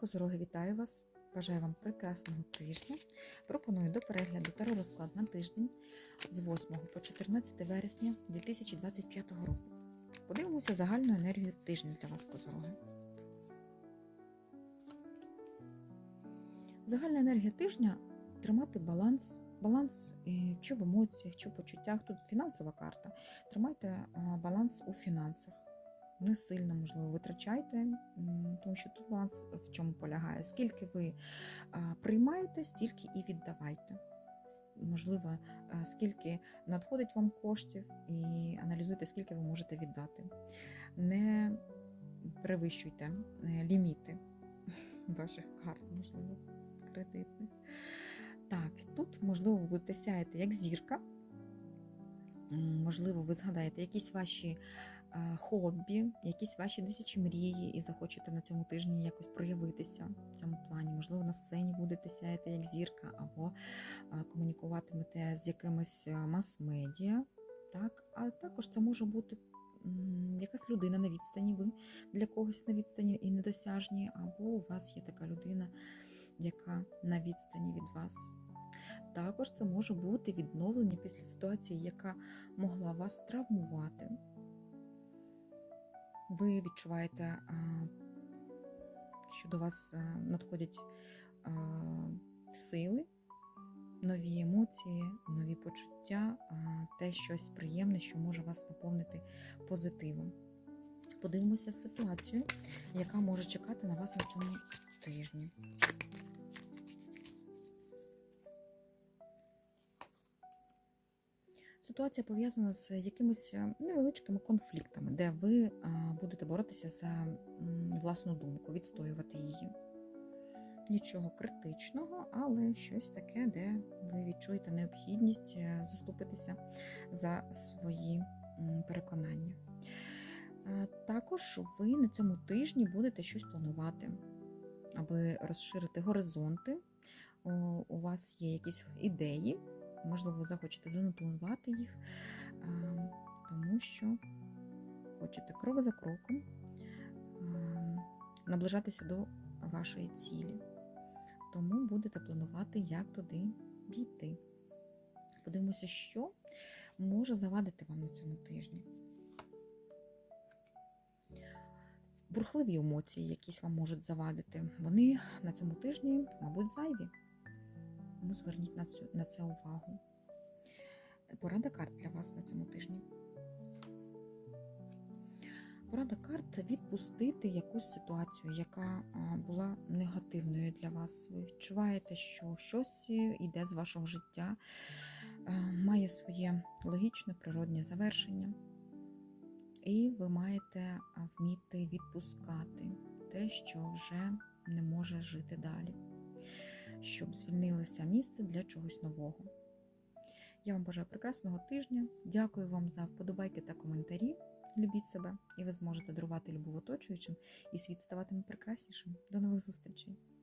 Козороги, вітаю вас! Бажаю вам прекрасного тижня. Пропоную до перегляду таро розклад на тиждень з 8 по 14 вересня 2025 року. Подивимося загальну енергію тижня для вас, козороги. Загальна енергія тижня тримати баланс, баланс е, чи в емоціях, чи в почуттях. Тут фінансова карта. Тримайте е, баланс у фінансах. Не сильно, можливо, витрачайте, тому що тут баланс в чому полягає. Скільки ви приймаєте, стільки і віддавайте. Можливо, скільки надходить вам коштів, і аналізуйте, скільки ви можете віддати. Не перевищуйте е, ліміти ваших карт, можливо, кредитних. Так, тут, можливо, ви будете сяяти як зірка. Можливо, ви згадаєте якісь ваші хобі, якісь ваші дитячі мрії, і захочете на цьому тижні якось проявитися в цьому плані. Можливо, на сцені будете сяяти як зірка, або е, комунікуватимете з якимись е, мас-медіа. Так? А також це може бути якась людина на відстані, ви для когось на відстані і недосяжні, або у вас є така людина, яка на відстані від вас. Також це може бути відновлення після ситуації, яка могла вас травмувати. Ви відчуваєте, що до вас надходять сили, нові емоції, нові почуття, те щось приємне, що може вас наповнити позитивом. Подивимося ситуацію, яка може чекати на вас на цьому тижні. Ситуація пов'язана з якимись е, невеличкими конфліктами, де ви е, будете боротися за власну думку, відстоювати її. Нічого критичного, але щось таке, де ви відчуєте необхідність е, заступитися за свої переконання. Також ви на цьому тижні будете щось планувати, аби розширити горизонти. У вас є якісь ідеї, можливо, захочете занотувати їх, тому що хочете крок за кроком наближатися до вашої цілі. Тому будете планувати, як туди дійти. Подивимося, що може завадити вам на цьому тижні. Бурхливі емоції, якісь вам можуть завадити, вони на цьому тижні, мабуть, зайві. Тому зверніть на, цю, на це увагу. Порада карт для вас на цьому тижні. Порада карт відпустити якусь ситуацію, яка була негативною для вас. Ви відчуваєте, що щось йде з вашого життя, має своє логічне природнє завершення. І ви маєте вміти відпускати те, що вже не може жити далі щоб звільнилося місце для чогось нового. Я вам бажаю прекрасного тижня. Дякую вам за вподобайки та коментарі. Любіть себе, і ви зможете дарувати любов оточуючим, і світ ставатиме прекраснішим. До нових зустрічей!